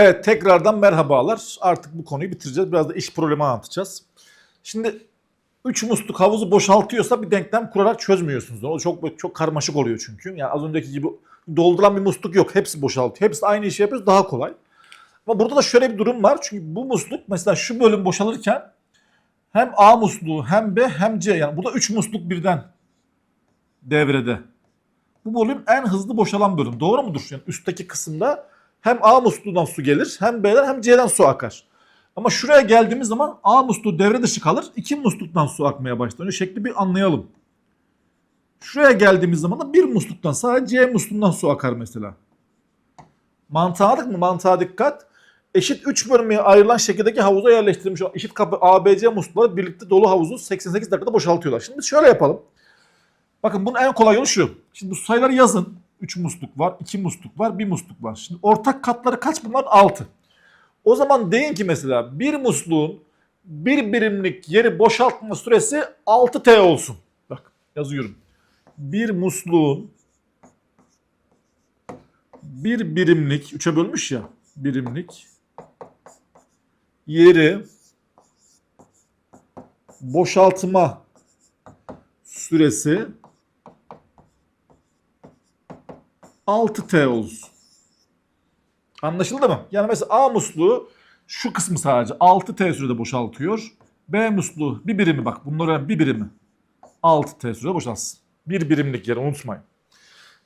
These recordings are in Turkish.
Evet tekrardan merhabalar. Artık bu konuyu bitireceğiz. Biraz da iş problemi anlatacağız. Şimdi 3 musluk havuzu boşaltıyorsa bir denklem kurarak çözmüyorsunuz. O çok çok karmaşık oluyor çünkü. Yani az önceki gibi dolduran bir musluk yok. Hepsi boşaltıyor. Hepsi aynı işi yapıyoruz daha kolay. Ama burada da şöyle bir durum var. Çünkü bu musluk mesela şu bölüm boşalırken hem A musluğu hem B hem C yani burada 3 musluk birden devrede. Bu bölüm en hızlı boşalan bölüm. Doğru mudur? Yani üstteki kısımda hem A musluğundan su gelir hem B'den hem C'den su akar. Ama şuraya geldiğimiz zaman A musluğu devre dışı kalır. iki musluktan su akmaya başlar. Önce şekli bir anlayalım. Şuraya geldiğimiz zaman da bir musluktan sadece C musluğundan su akar mesela. Mantığa anladık mı? Mantığa dikkat. Eşit 3 bölmeye ayrılan şekildeki havuza yerleştirilmiş eşit kapı ABC muslukları birlikte dolu havuzu 88 dakikada boşaltıyorlar. Şimdi şöyle yapalım. Bakın bunun en kolay yolu şu. Şimdi bu sayıları yazın. 3 musluk var, 2 musluk var, 1 musluk var. Şimdi ortak katları kaç bunlar? 6. O zaman deyin ki mesela bir musluğun bir birimlik yeri boşaltma süresi 6T olsun. Bak yazıyorum. Bir musluğun bir birimlik, 3'e bölmüş ya birimlik yeri boşaltma süresi 6T olsun. Anlaşıldı mı? Yani mesela A musluğu şu kısmı sadece 6T sürede boşaltıyor. B musluğu bir birimi bak bunların bir birimi 6T sürede boşaltsın. Bir birimlik yer unutmayın.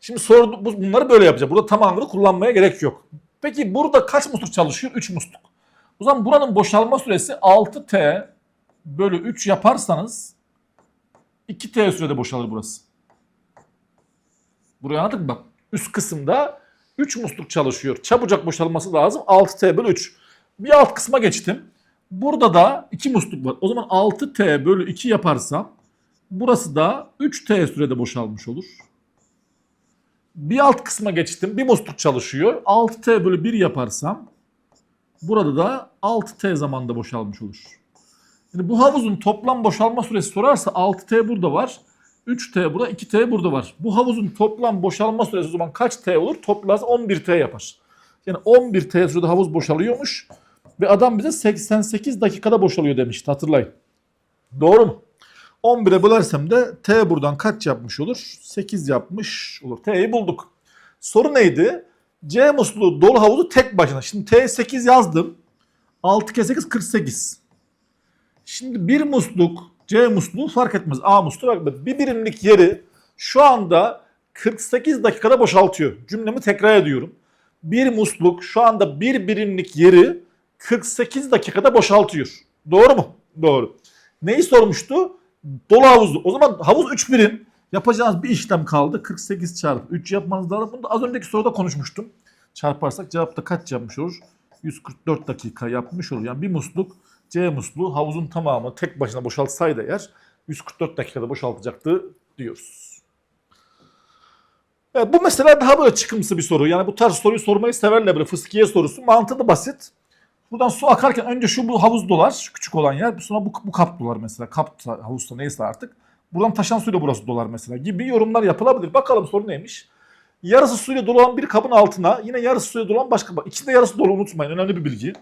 Şimdi soru bu- bunları böyle yapacağım. Burada tamamını kullanmaya gerek yok. Peki burada kaç musluk çalışıyor? 3 musluk. O zaman buranın boşalma süresi 6T bölü 3 yaparsanız 2T sürede boşalır burası. Buraya anladık mı? Bak üst kısımda 3 musluk çalışıyor. Çabucak boşalması lazım. 6T bölü 3. Bir alt kısma geçtim. Burada da 2 musluk var. O zaman 6T bölü 2 yaparsam burası da 3T sürede boşalmış olur. Bir alt kısma geçtim. Bir musluk çalışıyor. 6T bölü 1 yaparsam burada da 6T zamanda boşalmış olur. Şimdi bu havuzun toplam boşalma süresi sorarsa 6T burada var. 3T burada, 2T burada var. Bu havuzun toplam boşalma süresi o zaman kaç T olur? Toplarsa 11T yapar. Yani 11T sürede havuz boşalıyormuş. Ve adam bize 88 dakikada boşalıyor demişti hatırlayın. Doğru mu? 11'e bölersem de T buradan kaç yapmış olur? 8 yapmış olur. T'yi bulduk. Soru neydi? C musluğu dolu havuzu tek başına. Şimdi T 8 yazdım. 6 kez 8 48. Şimdi bir musluk C musluğu fark etmez. A musluğu etmez. Bir birimlik yeri şu anda 48 dakikada boşaltıyor. Cümlemi tekrar ediyorum. Bir musluk şu anda bir birimlik yeri 48 dakikada boşaltıyor. Doğru mu? Doğru. Neyi sormuştu? Dolu havuzu. O zaman havuz 3 birim. Yapacağınız bir işlem kaldı. 48 çarpı 3 yapmanız lazım. Bunu da az önceki soruda konuşmuştum. Çarparsak cevapta kaç yapmış olur? 144 dakika yapmış olur. Yani bir musluk C musluğu havuzun tamamı tek başına boşaltsaydı eğer 144 dakikada boşaltacaktı diyoruz. Evet, bu mesela daha böyle çıkımsı bir soru. Yani bu tarz soruyu sormayı severler böyle fıskiye sorusu. Mantığı da basit. Buradan su akarken önce şu bu havuz dolar, şu küçük olan yer. Sonra bu, bu kap dolar mesela. Kap havuzda neyse artık. Buradan taşan suyla burası dolar mesela gibi yorumlar yapılabilir. Bakalım soru neymiş? Yarısı suyla dolu olan bir kabın altına yine yarısı suyla dolu olan başka kabın. İçinde yarısı dolu unutmayın. Önemli bir bilgi.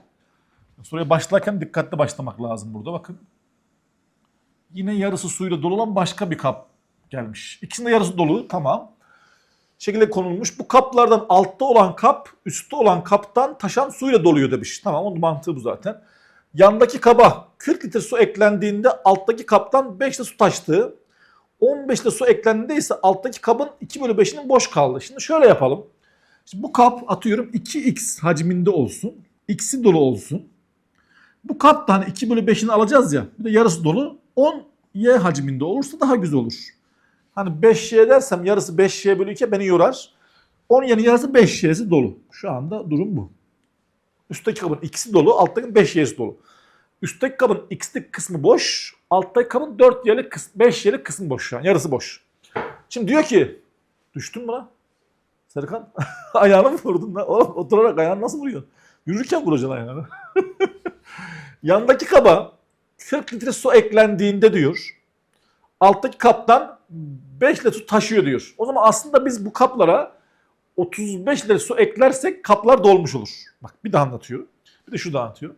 Soruya başlarken dikkatli başlamak lazım burada bakın. Yine yarısı suyla dolu olan başka bir kap gelmiş. İkisinde yarısı dolu tamam. Şekilde konulmuş. Bu kaplardan altta olan kap üstte olan kaptan taşan suyla doluyor demiş. Tamam onun mantığı bu zaten. Yandaki kaba 40 litre su eklendiğinde alttaki kaptan 5 litre su taştığı. 15 litre su eklendiğinde ise alttaki kabın 2 bölü 5'inin boş kaldı. Şimdi şöyle yapalım. Şimdi bu kap atıyorum 2x hacminde olsun. X'i dolu olsun. Bu kaptan 2 bölü 5'ini alacağız ya. Bir de yarısı dolu. 10 y hacminde olursa daha güzel olur. Hani 5y dersem yarısı 5y bölü 2 beni yorar. 10 y'nin yarısı 5y'si dolu. Şu anda durum bu. Üstteki kabın x'i dolu, alttaki 5y'si dolu. Üstteki kabın x'lik kısmı boş, alttaki kabın 4 y'lik kısmı, 5 y'lik kısmı boş şu an. Yarısı boş. Şimdi diyor ki, düştün mü lan? Serkan, ayağını mı vurdun lan? Oğlum oturarak ayağını nasıl vuruyorsun? Yürürken vuracaksın ayağını. Yandaki kaba 40 litre su eklendiğinde diyor. Alttaki kaptan 5 litre su taşıyor diyor. O zaman aslında biz bu kaplara 35 litre su eklersek kaplar dolmuş olur. Bak bir daha anlatıyor. Bir de şu da anlatıyor.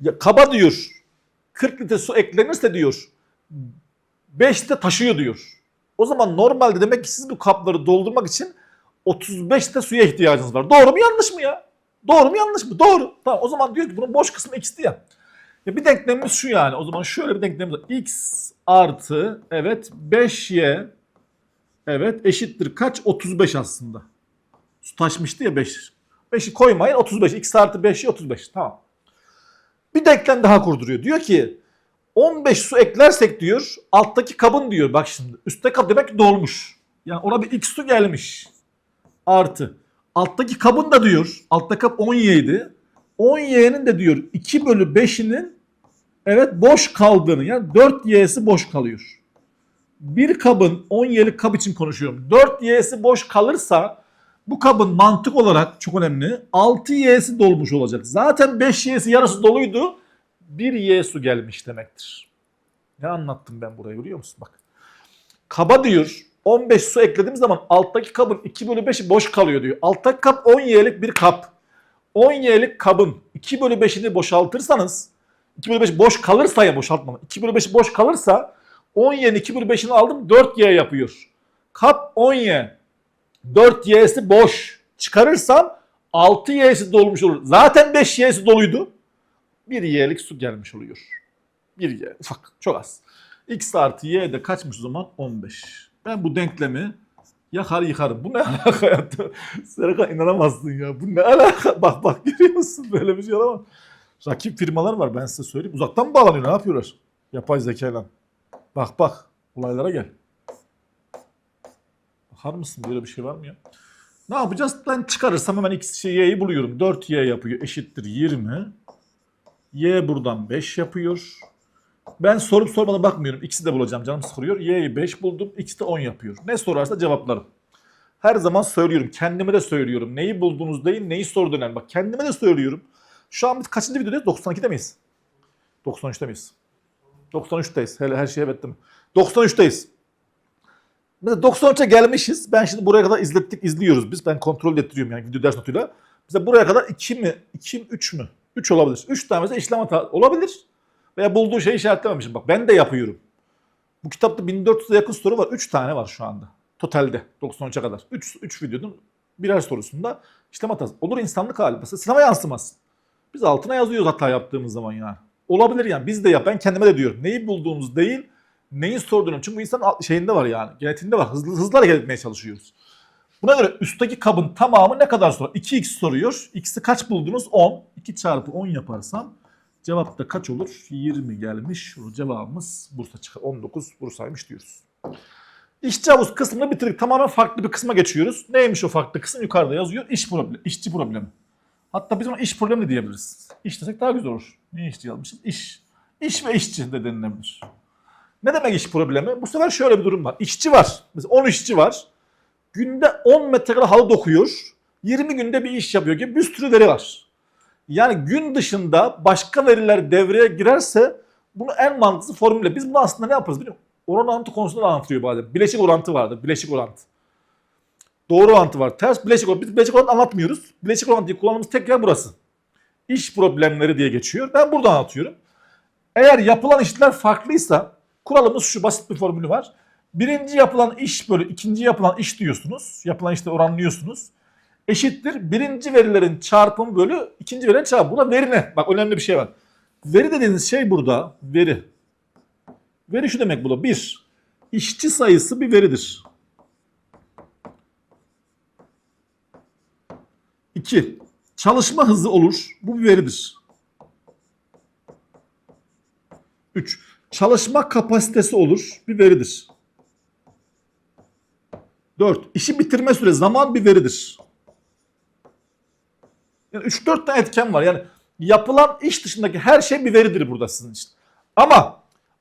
Ya kaba diyor 40 litre su eklenirse diyor 5 litre taşıyor diyor. O zaman normalde demek ki siz bu kapları doldurmak için 35 litre suya ihtiyacınız var. Doğru mu yanlış mı ya? Doğru mu yanlış mı? Doğru. Tamam o zaman diyor ki bunun boş kısmı x'ti ya. Ya bir denklemimiz şu yani. O zaman şöyle bir denklemimiz var. x artı evet 5y evet eşittir kaç? 35 aslında. Su taşmıştı ya 5. 5'i koymayın 35. x artı 5'i 35. Tamam. Bir denklem daha kurduruyor. Diyor ki 15 su eklersek diyor alttaki kabın diyor bak şimdi üstte kap demek ki dolmuş. Yani ona bir x su gelmiş. Artı. Alttaki kabın da diyor alttaki kap 17. 10y'nin de diyor 2 bölü 5'inin evet boş kaldığını yani 4y'si boş kalıyor. Bir kabın 10y'lik kap için konuşuyorum. 4y'si boş kalırsa bu kabın mantık olarak çok önemli 6y'si dolmuş olacak. Zaten 5y'si yarısı doluydu. 1y su gelmiş demektir. Ne anlattım ben burayı biliyor musun? Bak. Kaba diyor 15 su eklediğim zaman alttaki kabın 2 bölü 5'i boş kalıyor diyor. Alttaki kap 10 y'lik bir kap. 10 y'lik kabın 2 bölü 5'ini boşaltırsanız 2 bölü 5 boş kalırsa ya boşaltmama. 2 bölü 5 boş kalırsa 10 y'nin 2 bölü 5'ini aldım 4 y yapıyor. Kap 10 y. 4 y'si boş. Çıkarırsam 6 y'si dolmuş olur. Zaten 5 y'si doluydu. 1 y'lik su gelmiş oluyor. 1 y ufak çok az. x artı y de kaçmış o zaman? 15. Ben bu denklemi yakar yıkarım. Bu ne alaka ya? Serkan inanamazsın ya. Bu ne alaka? Bak bak görüyor musun? Böyle bir şey olamaz. Rakip firmalar var ben size söyleyeyim. Uzaktan mı bağlanıyor? Ne yapıyorlar? Yapay zekayla. Bak bak. Olaylara gel. Bakar mısın? Böyle bir şey var mı ya? Ne yapacağız? Ben çıkarırsam hemen x şey, y'yi buluyorum. 4y yapıyor. Eşittir 20. Y buradan 5 yapıyor. Ben sorup sormadan bakmıyorum. X'i de bulacağım. Canım sıkılıyor. Y'yi 5 buldum. X de 10 yapıyor. Ne sorarsa cevaplarım. Her zaman söylüyorum. Kendime de söylüyorum. Neyi buldunuz değil, neyi sordu önemli. Bak kendime de söylüyorum. Şu an biz kaçıncı videodayız? 92'de miyiz? 93'te miyiz? 93'teyiz. Hele her şey evet değil mi? 93'teyiz. Mesela 93'e gelmişiz. Ben şimdi buraya kadar izlettik, izliyoruz biz. Ben kontrol ettiriyorum yani video ders notuyla. Mesela buraya kadar 2 mi, 2 mi, 3 mü? 3 olabilir. 3 tane mesela işlem hata olabilir. Veya bulduğu şeyi işaretlememişim. Bak ben de yapıyorum. Bu kitapta 1400'e yakın soru var. 3 tane var şu anda. Totalde 93'e kadar. 3, 3 videonun birer sorusunda işlem hatası. Olur insanlık hali. Mesela sınava yansımaz. Biz altına yazıyoruz hata yaptığımız zaman yani. Olabilir yani. Biz de yap. Ben kendime de diyorum. Neyi bulduğumuz değil, neyi sorduğunu. Çünkü bu insan şeyinde var yani. Genetiğinde var. Hızlı, hızlı hareket etmeye çalışıyoruz. Buna göre üstteki kabın tamamı ne kadar sorar? 2x soruyor. X'i kaç buldunuz? 10. 2 çarpı 10 yaparsam cevap da kaç olur? 20 gelmiş. Cevabımız Bursa çıkar. 19 Bursa'ymış diyoruz. İşçi havuz kısmını bitirdik. Tamamen farklı bir kısma geçiyoruz. Neymiş o farklı kısım? Yukarıda yazıyor. İş problemi, işçi problemi. Hatta biz ona iş problemi de diyebiliriz. İş desek daha güzel olur. Niye işçi yazmışım? İş. İş ve işçi de denilebilir. Ne demek iş problemi? Bu sefer şöyle bir durum var. İşçi var. Mesela 10 işçi var. Günde 10 metrekare halı dokuyor. 20 günde bir iş yapıyor gibi bir sürü veri var. Yani gün dışında başka veriler devreye girerse bunu en mantıklı formülle. Biz bunu aslında ne yaparız biliyor musun? Orantı konusunda da anlatılıyor bazen. Bileşik orantı vardır. Bileşik orantı. Doğru orantı var. Ters bileşik orantı. Biz bileşik orantı anlatmıyoruz. Bileşik orantıyı kullandığımız tek yer burası. İş problemleri diye geçiyor. Ben burada anlatıyorum. Eğer yapılan işler farklıysa kuralımız şu basit bir formülü var. Birinci yapılan iş bölü ikinci yapılan iş diyorsunuz. Yapılan işte oranlıyorsunuz. Eşittir birinci verilerin çarpımı bölü ikinci verilerin çarpımı. Buna veri ne? Bak önemli bir şey var. Veri dediğiniz şey burada veri. Veri şu demek burada. Bir, işçi sayısı bir veridir. İki, çalışma hızı olur. Bu bir veridir. Üç, çalışma kapasitesi olur. Bir veridir. 4. İşi bitirme süre zaman bir veridir. Yani 3-4 tane etken var. Yani yapılan iş dışındaki her şey bir veridir burada sizin için. Ama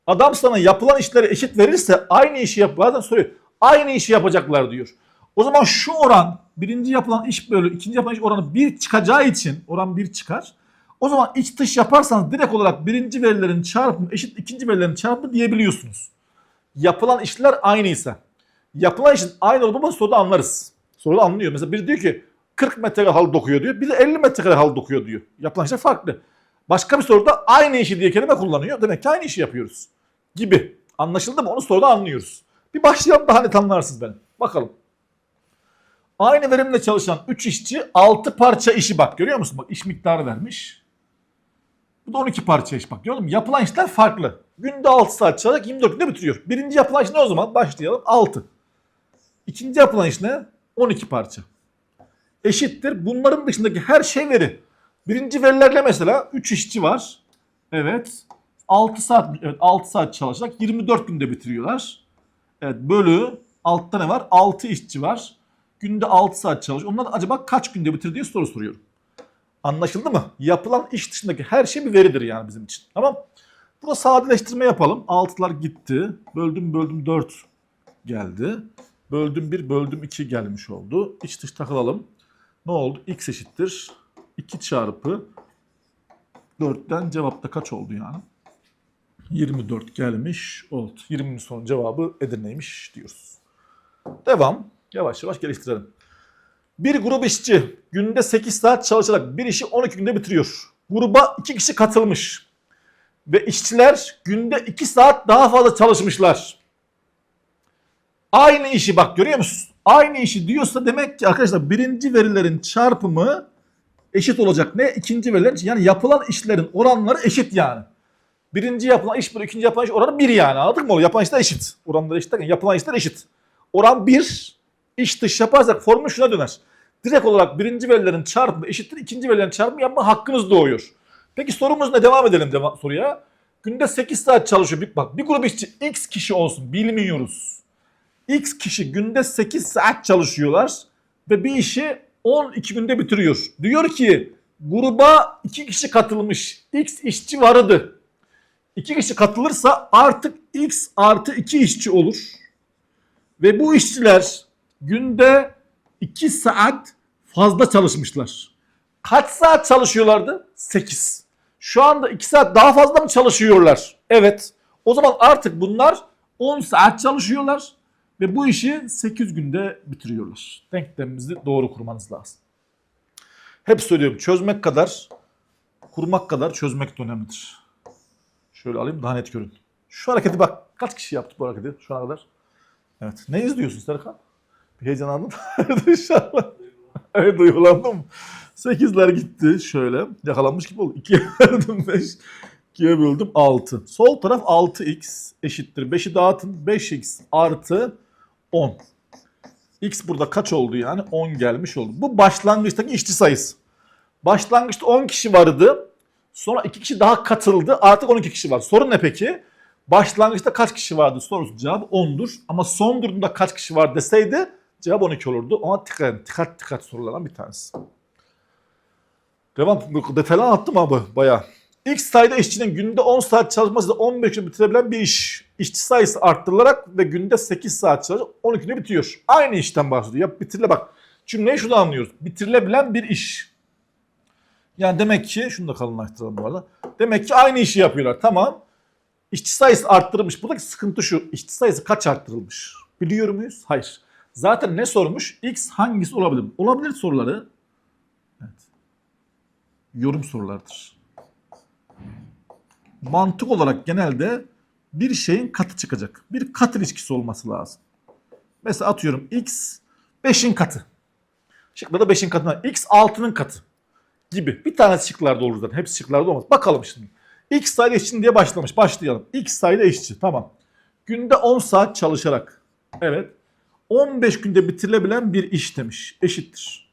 adam sana yapılan işleri eşit verirse aynı işi yap. Bazen soruyor. Aynı işi yapacaklar diyor. O zaman şu oran birinci yapılan iş bölü ikinci yapılan iş oranı 1 çıkacağı için oran 1 çıkar. O zaman iç dış yaparsanız direkt olarak birinci verilerin çarpımı eşit ikinci verilerin çarpımı diyebiliyorsunuz. Yapılan işler aynıysa. Yapılan işin aynı olduğunu soruda anlarız. Soruda anlıyor. Mesela biri diyor ki 40 metrekare halı dokuyor diyor. Biri 50 metrekare halı dokuyor diyor. Yapılan işler farklı. Başka bir soruda aynı işi diye kelime kullanıyor. Demek ki aynı işi yapıyoruz. Gibi. Anlaşıldı mı? Onu soruda anlıyoruz. Bir başlayalım daha net anlarsınız beni. Bakalım. Aynı verimle çalışan 3 işçi 6 parça işi bak görüyor musun? Bak iş miktarı vermiş. Bu da 12 parça iş bak gördün mü? Yapılan işler farklı. Günde 6 saat çalışarak 24 günde bitiriyor. Birinci yapılan iş ne o zaman? Başlayalım 6. İkinci yapılan iş ne? 12 parça. Eşittir. Bunların dışındaki her şey veri. Birinci verilerle mesela 3 işçi var. Evet. 6 saat evet 6 saat çalışarak 24 günde bitiriyorlar. Evet bölü altta ne var? 6 işçi var. Günde 6 saat çalış. Onlar acaba kaç günde bitir diye soru soruyorum. Anlaşıldı mı? Yapılan iş dışındaki her şey bir veridir yani bizim için. Tamam. Burada sadeleştirme yapalım. 6'lar gitti. Böldüm böldüm 4 geldi. Böldüm 1 böldüm 2 gelmiş oldu. İç dış takılalım. Ne oldu? X eşittir. 2 çarpı 4'ten cevapta kaç oldu yani? 24 gelmiş oldu. 20'nin son cevabı Edirne'ymiş diyoruz. Devam. Yavaş yavaş geliştirelim. Bir grup işçi günde 8 saat çalışarak bir işi 12 günde bitiriyor. Gruba 2 kişi katılmış. Ve işçiler günde 2 saat daha fazla çalışmışlar. Aynı işi bak görüyor musunuz? Aynı işi diyorsa demek ki arkadaşlar birinci verilerin çarpımı eşit olacak. Ne? İkinci verilerin yani yapılan işlerin oranları eşit yani. Birinci yapılan iş bölü ikinci yapılan iş oranı 1 yani anladın mı? Yapılan işler eşit. Oranları eşit derken yapılan işler eşit. Oran 1 iç dış yaparsak formül şuna döner. Direkt olarak birinci verilerin çarpımı eşittir ikinci verilerin çarpımı yapma hakkınız doğuyor. Peki sorumuz ne? Devam edelim deva- soruya. Günde 8 saat çalışıyor. Bir, bak bir grup işçi x kişi olsun bilmiyoruz. X kişi günde 8 saat çalışıyorlar ve bir işi 12 günde bitiriyor. Diyor ki gruba 2 kişi katılmış. X işçi vardı. 2 kişi katılırsa artık X artı 2 işçi olur. Ve bu işçiler günde 2 saat fazla çalışmışlar. Kaç saat çalışıyorlardı? 8. Şu anda 2 saat daha fazla mı çalışıyorlar? Evet. O zaman artık bunlar 10 saat çalışıyorlar ve bu işi 8 günde bitiriyorlar. Denklemimizi doğru kurmanız lazım. Hep söylüyorum çözmek kadar kurmak kadar çözmek de önemlidir. Şöyle alayım daha net görün. Şu hareketi bak kaç kişi yaptı bu hareketi şu ana kadar? Evet. Ne izliyorsun Serkan? Bir heyecanlandın. İnşallah. evet duygulandım. Sekizler gitti şöyle. Yakalanmış gibi oldu. 2'ye böldüm 5. 2'ye böldüm 6. Sol taraf 6x eşittir. 5'i dağıtın. 5x artı 10. X burada kaç oldu yani? 10 gelmiş oldu. Bu başlangıçtaki işçi sayısı. Başlangıçta 10 kişi vardı. Sonra 2 kişi daha katıldı. Artık 12 kişi var. Sorun ne peki? Başlangıçta kaç kişi vardı sorusu cevabı 10'dur. Ama son durumda kaç kişi var deseydi cevap 12 olurdu. Ona dikkat edin. Dikkat dikkat sorulardan bir tanesi. Devam. Detaylı anlattım abi bayağı. X sayıda işçinin günde 10 saat çalışması da 15 gün bitirebilen bir iş. İşçi sayısı arttırılarak ve günde 8 saat çalışarak 12 günde bitiyor. Aynı işten bahsediyor. Ya bitirile bak. Cümleyi şunu anlıyoruz. Bitirilebilen bir iş. Yani demek ki şunu da kalınlaştıralım bu arada. Demek ki aynı işi yapıyorlar. Tamam. İşçi sayısı arttırılmış. Buradaki sıkıntı şu. İşçi sayısı kaç arttırılmış? Biliyor muyuz? Hayır. Zaten ne sormuş? X hangisi olabilir? Olabilir soruları. Evet. Yorum sorulardır. Mantık olarak genelde bir şeyin katı çıkacak. Bir kat ilişkisi olması lazım. Mesela atıyorum X 5'in katı. Şıklarda 5'in katına X 6'nın katı gibi. Bir tanesi şıklarda olur zaten. Hepsi şıklarda olmaz. Bakalım şimdi. X sayıda işçi diye başlamış. Başlayalım. X sayıda işçi. Tamam. Günde 10 saat çalışarak. Evet. 15 günde bitirilebilen bir iş demiş. Eşittir.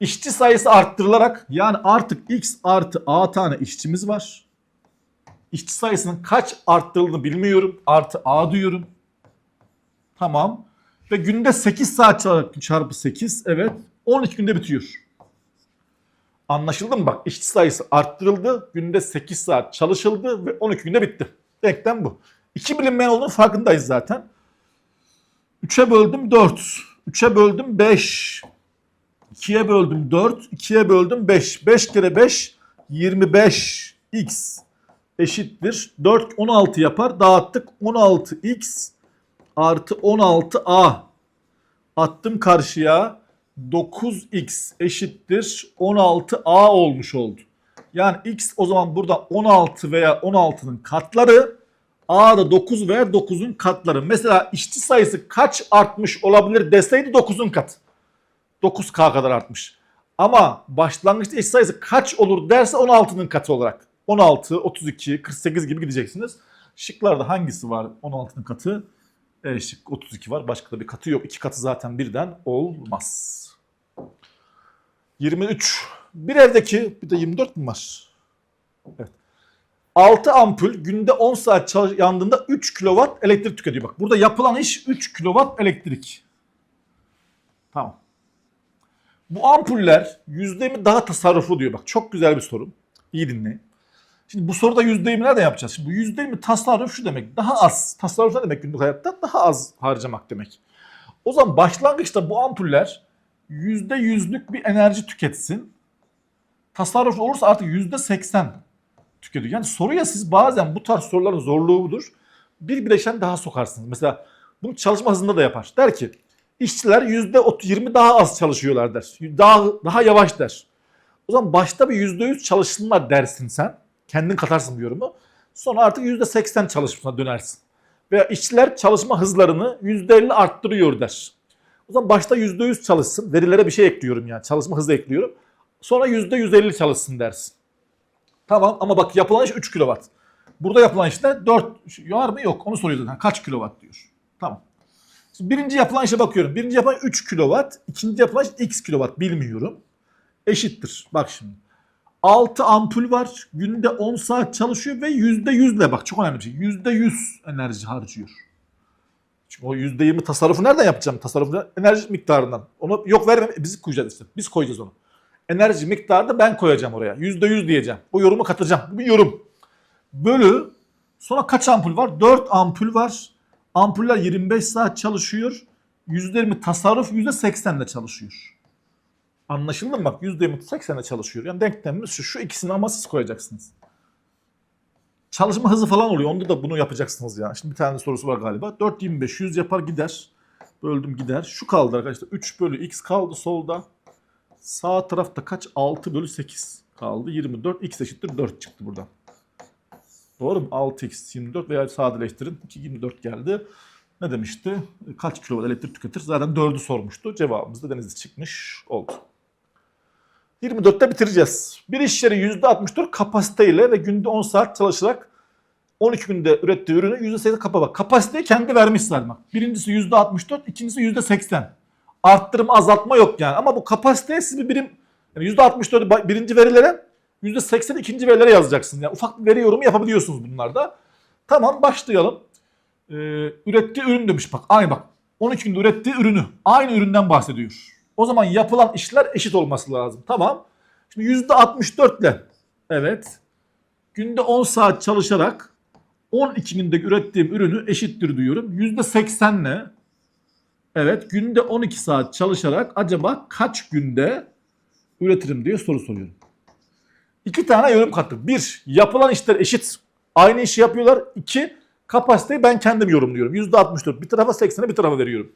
İşçi sayısı arttırılarak yani artık X artı A tane işçimiz var. İşçi sayısının kaç arttırıldığını bilmiyorum. Artı A diyorum. Tamam. Ve günde 8 saat çarpı 8. Evet. 12 günde bitiyor. Anlaşıldı mı? Bak işçi sayısı arttırıldı. Günde 8 saat çalışıldı ve 12 günde bitti. Denklem bu. İki bilinmeyen olduğunu farkındayız zaten. 3'e böldüm 4. 3'e böldüm 5. 2'ye böldüm 4. 2'ye böldüm 5. 5 kere 5 25 x eşittir. 4 16 yapar. Dağıttık. 16x artı 16a attım karşıya. 9x eşittir 16a olmuş oldu. Yani x o zaman burada 16 veya 16'nın katları a da 9 veya 9'un katları. Mesela işçi sayısı kaç artmış olabilir deseydi 9'un katı. 9k kadar artmış. Ama başlangıçta eşit sayısı kaç olur derse 16'nın katı olarak. 16, 32, 48 gibi gideceksiniz. Şıklarda hangisi var 16'nın katı? E şık 32 var. Başka da bir katı yok. İki katı zaten birden olmaz. 23. Bir evdeki bir de 24 mi var? Evet. 6 ampul günde 10 saat yandığında 3 kilowatt elektrik tüketiyor. Bak burada yapılan iş 3 kilowatt elektrik. Tamam. Bu ampuller %20 daha tasarruflu diyor. Bak çok güzel bir soru. İyi dinleyin. Şimdi bu soruda %20 nereden yapacağız? Şimdi bu %20 tasarruf şu demek. Daha az. Tasarruf ne demek günlük hayatta? Daha az harcamak demek. O zaman başlangıçta bu ampuller %100'lük bir enerji tüketsin. Tasarruf olursa artık %80 tüketiyor. Yani soruya siz bazen bu tarz soruların zorluğu budur. Bir bileşen daha sokarsınız. Mesela bunu çalışma hızında da yapar. Der ki işçiler %20 daha az çalışıyorlar der. Daha, daha yavaş der. O zaman başta bir %100 çalışsınlar dersin sen. Kendin katarsın bu yorumu. Sonra artık %80 çalışmasına dönersin. Veya işçiler çalışma hızlarını %50 arttırıyor der. O zaman başta %100 çalışsın. Verilere bir şey ekliyorum yani. Çalışma hızı ekliyorum. Sonra %150 çalışsın dersin. Tamam ama bak yapılan iş 3 kW. Burada yapılan işte 4 var mı yok onu soruyor zaten. Kaç kW diyor. Tamam. Şimdi birinci yapılan işe bakıyorum. Birinci yapılan 3 kW. ikinci yapılan iş x kW bilmiyorum. Eşittir. Bak şimdi. 6 ampul var. Günde 10 saat çalışıyor ve %100 ile bak çok önemli bir şey. %100 enerji harcıyor. Çünkü o %20 tasarrufu nereden yapacağım? Tasarrufu enerji miktarından. Onu yok vermem. Biz koyacağız işte. Biz koyacağız onu. Enerji miktarı ben koyacağım oraya. %100 diyeceğim. O yorumu katacağım. Bu bir yorum. Bölü. Sonra kaç ampul var? 4 ampul var. Ampuller 25 saat çalışıyor. %20 tasarruf %80 ile çalışıyor. Anlaşıldı mı? Bak %20 80'e çalışıyor. Yani denklemimiz şu. Şu ikisini ama siz koyacaksınız. Çalışma hızı falan oluyor. Onda da bunu yapacaksınız ya. Şimdi bir tane sorusu var galiba. 4 25 100 yapar gider. Böldüm gider. Şu kaldı arkadaşlar. 3 bölü x kaldı solda. Sağ tarafta kaç? 6 bölü 8 kaldı. 24 x eşittir 4 çıktı buradan. Doğru mu? 6x 24 veya sadeleştirin. 2 24 geldi. Ne demişti? Kaç kilowatt elektrik tüketir? Zaten 4'ü sormuştu. Cevabımız da denizli çıkmış oldu. 24'te bitireceğiz. Bir iş yeri %64 kapasiteyle ve günde 10 saat çalışarak 12 günde ürettiği ürünü %8 kapa bak. Kapasiteyi kendi vermiş bak. Birincisi %64, ikincisi %80. Arttırma azaltma yok yani. Ama bu kapasiteye siz bir birim yani %64 birinci verilere %80 ikinci verilere yazacaksınız. Yani ufak bir veri yorumu yapabiliyorsunuz bunlarda. Tamam başlayalım. Ee, ürettiği ürün demiş bak. Aynı bak. 12 günde ürettiği ürünü. Aynı üründen bahsediyor. O zaman yapılan işler eşit olması lazım. Tamam. Şimdi %64 ile evet günde 10 saat çalışarak 12 günde ürettiğim ürünü eşittir diyorum. %80 ile evet günde 12 saat çalışarak acaba kaç günde üretirim diye soru soruyorum. İki tane yorum kattık. Bir, yapılan işler eşit. Aynı işi yapıyorlar. İki, kapasiteyi ben kendim yorumluyorum. %64 bir tarafa 80'e bir tarafa veriyorum.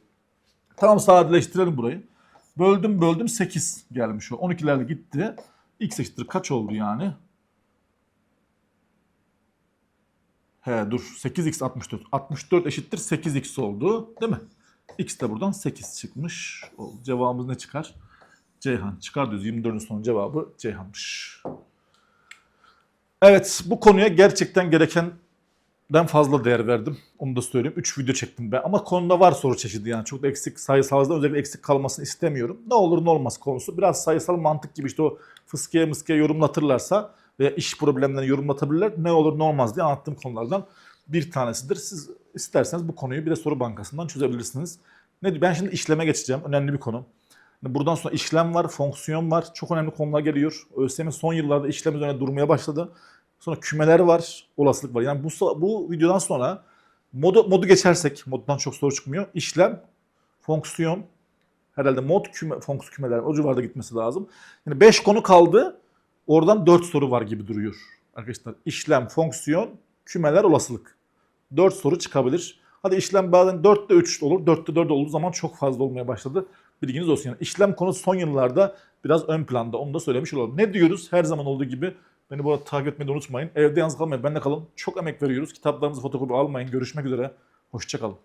Tamam sadeleştirelim burayı. Böldüm böldüm 8 gelmiş o. 12'lerle gitti. X eşittir kaç oldu yani? He dur 8x 64. 64 eşittir 8x oldu değil mi? X de buradan 8 çıkmış. oldu. Cevabımız ne çıkar? Ceyhan çıkar diyoruz. 24'ün sonu cevabı Ceyhan'mış. Evet bu konuya gerçekten gerekenden fazla değer verdim. Onu da söyleyeyim. 3 video çektim ben. Ama konuda var soru çeşidi yani. Çok da eksik sayısalda özellikle eksik kalmasını istemiyorum. Ne olur ne olmaz konusu. Biraz sayısal mantık gibi işte o fıskiye mıskiye yorumlatırlarsa veya iş problemlerini yorumlatabilirler. Ne olur ne olmaz diye anlattığım konulardan bir tanesidir. Siz isterseniz bu konuyu bir de soru bankasından çözebilirsiniz. Ne ben şimdi işleme geçeceğim. Önemli bir konu. Buradan sonra işlem var, fonksiyon var. Çok önemli konular geliyor. ÖSYM son yıllarda işlem üzerine durmaya başladı. Sonra kümeler var, olasılık var. Yani bu bu videodan sonra modu modu geçersek, moddan çok soru çıkmıyor. İşlem, fonksiyon, herhalde mod küme, fonks kümeler o civarda gitmesi lazım. Yani 5 konu kaldı. Oradan 4 soru var gibi duruyor. Arkadaşlar işlem, fonksiyon, kümeler, olasılık. 4 soru çıkabilir. Hadi işlem bazen 4'te 3 olur. 4'te 4 olduğu zaman çok fazla olmaya başladı. Bilginiz olsun yani. İşlem konusu son yıllarda biraz ön planda. Onu da söylemiş olalım. Ne diyoruz? Her zaman olduğu gibi beni bu arada takip etmeyi unutmayın. Evde yalnız kalmayın. Benle kalın. Çok emek veriyoruz. Kitaplarımızı fotokopi almayın. Görüşmek üzere. Hoşçakalın.